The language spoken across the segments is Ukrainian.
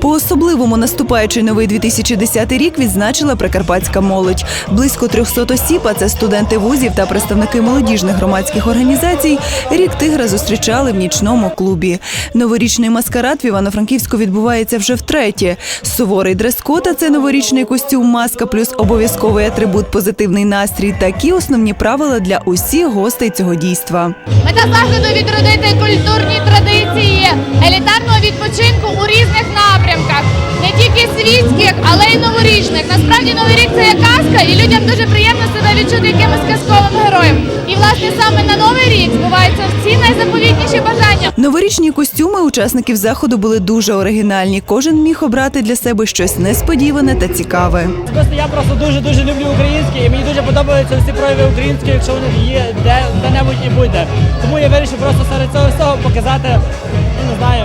По-особливому наступаючий новий 2010 рік відзначила прикарпатська молодь. Близько 300 осіб, а це студенти вузів та представники молодіжних громадських організацій, рік тигра зустрічали в нічному клубі. Новорічний маскарад в Івано-Франківську відбувається вже втретє. Суворий дрес-код, а це новорічний костюм, маска плюс обов'язковий атрибут позитивний настрій. Такі основні правила для усіх гостей цього дійства. Мета заходу відродити культурні традиції тільки світських, але й новорічних. Насправді новий рік це є казка, і людям дуже приємно себе відчути якимось казковим героєм. І власне саме на новий рік збуваються всі найзаповітніші бажання. Новорічні костюми учасників заходу були дуже оригінальні. Кожен міг обрати для себе щось несподіване та цікаве. Просто я просто дуже дуже люблю українське і мені дуже подобаються всі прояви української, якщо вони є де де-небудь і будь-де. Тому я вирішив просто серед цього всього показати, не знаю,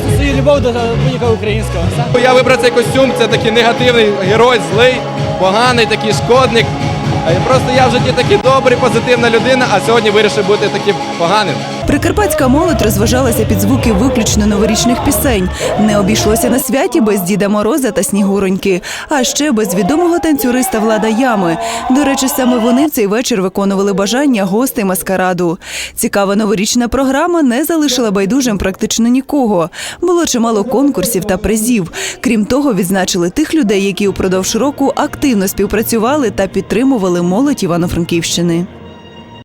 просто свою любов до будь-якого українського. Я вибрав цей костюм, це такий негативний герой, злий, поганий, такий шкодник. Просто я в житті такий добрий, позитивна людина, а сьогодні вирішив бути таким поганим. Прикарпатська молодь розважалася під звуки виключно новорічних пісень. Не обійшлося на святі без Діда Мороза та Снігуроньки, а ще без відомого танцюриста Влада Ями. До речі, саме вони в цей вечір виконували бажання гостей маскараду. Цікава новорічна програма не залишила байдужим практично нікого. Було чимало конкурсів та призів. Крім того, відзначили тих людей, які упродовж року активно співпрацювали та підтримували молодь Івано-Франківщини.